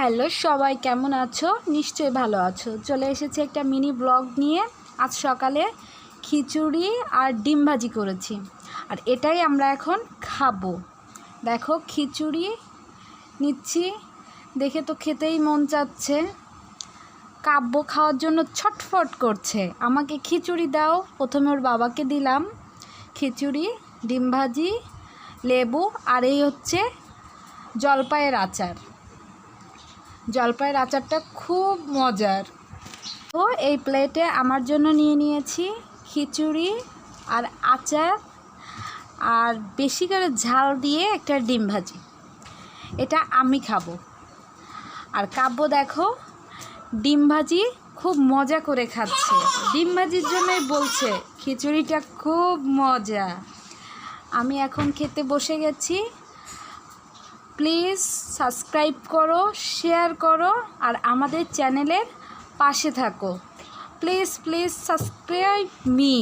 Hello সবাই, কেমন আছো? নিশ্চয়ই ভালো আছো। চলে এসেছে একটা মিনি ব্লগ নিয়ে। আজ সকালে খিচুড়ি আর ডিম ভাজি করেছি। আর এটাই আমরা এখন খাব। দেখো, খিচুড়ি নিচ্ছি। দেখে তো খেতেই মন চাচ্ছে। কাব্য খাওয়ার জন্য ছটফট করছে। আমাকে খিচুড়ি দাও, প্রথমে ওর বাবাকে দিলাম। খিচুড়ি, ডিম ভাজি, লেবু আর এই হচ্ছে জলপাইয়ের আচার। জলপাইয়ের আচারটা খুব মজার। তো এই প্লেটে আমার জন্য নিয়ে নিয়েছি খিচুড়ি আর আচার আর বেশি করে ঝাল দিয়ে একটা ডিম ভাজি। এটা আমি খাব। আর কাব্য দেখো, ডিম ভাজি খুব মজা করে খাচ্ছে। ডিম ভাজির জন্যই বলছে, খিচুড়িটা খুব মজা। আমি এখন খেতে বসে গেছি। প্লিজ সাবস্ক্রাইব করো শেয়ার করো আর আমাদের চ্যানেলের পাশে থাকো। Please please subscribe me.